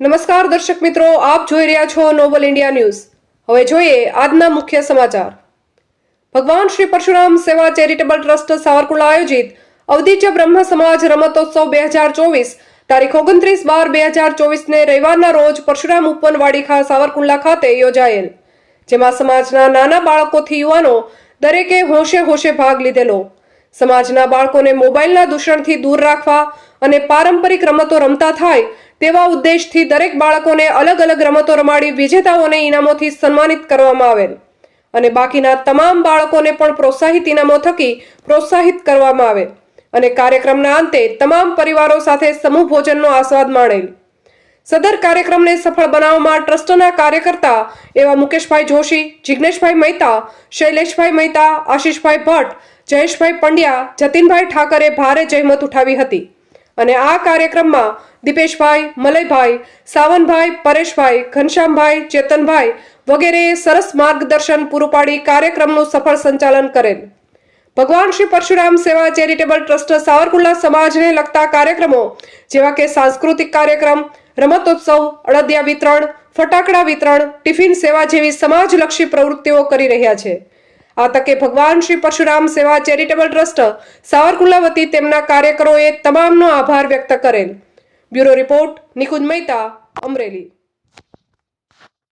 નમસ્કાર દર્શક મિત્રો, આપ જોઈ રહ્યા છો નોબલ ઇન્ડિયા ન્યૂઝ હવે જોઈએ આજના મુખ્ય સમાચાર. ભગવાન શ્રી પરશુરામ સેવા ચેરિટેબલ ટ્રસ્ટ સાવરકુંડલા આયોજિત અવધિચ્ય બ્રહ્મ સમાજ રમતોત્સવ બે હજાર ચોવીસ, તારીખ ઓગણત્રીસ બાર બે હજાર ચોવીસને રવિવારના રોજ પરશુરામ ઉપવનવાડી ખા, સાવરકુંડલા ખાતે યોજાયેલ, જેમાં સમાજના નાના બાળકોથી યુવાનો દરેકે હોશે હોશે ભાગ લીધેલો. સમાજના બાળકોને મોબાઈલના દૂષણથી દૂર રાખવા અને પારંપરિક રમતો રમતા થાય તેવા ઉદ્દેશથી દરેક બાળકોને અલગ અલગ રમતો રમાડી વિજેતાઓને ઇનામોથી સન્માનિત કરવામાં આવેલ. અને બાકીના તમામ બાળકોને પણ પ્રોત્સાહિત ઇનામો થકી પ્રોત્સાહિત કરવામાં આવે અને કાર્યક્રમના અંતે તમામ પરિવારો સાથે સમૂહ ભોજનનો આસ્વાદ માણેલ. સદર કાર્યક્રમને સફળ બનાવવામાં ટ્રસ્ટના કાર્યકર્તા એવા મુકેશભાઈ જોશી જિજ્ઞેશભાઈ મહેતા, શૈલેષભાઈ મહેતા, આશીષભાઈ ભટ્ટ, જયેશભાઈ પંડ્યા, જતીનભાઈ ઠાકરે ભારે જહેમત ઉઠાવી હતી. અને આ કાર્યક્રમમાં દીપેશભાઈ, મલયભાઈ, સાવનભાઈ, પરેશભાઈ, ઘનશ્યામભાઈ, ચેતનભાઈ વગેરેએ સરસ માર્ગદર્શન પૂરું પાડી કાર્યક્રમનું સફળ સંચાલન કરેલ. ભગવાન શ્રી પરશુરામ સેવા ચેરિટેબલ ટ્રસ્ટ સાવરકુંડલા સમાજને લગતા કાર્યક્રમો જેવા કે સાંસ્કૃતિક કાર્યક્રમ, રમતોત્સવ, અડદિયા વિતરણ, ફટાકડા વિતરણ, ટિફિન સેવા જેવી સમાજલક્ષી પ્રવૃત્તિઓ કરી રહ્યા છે. આ તકે ભગવાન શ્રી પરશુરામ સેવા ચેરિટેબલ ટ્રસ્ટ સાવરકુંડલા વતી તેમના કાર્યકરોએ તમામનો આભાર વ્યક્ત કરેલ. Bureau report Nikunj Mehta, Amreli.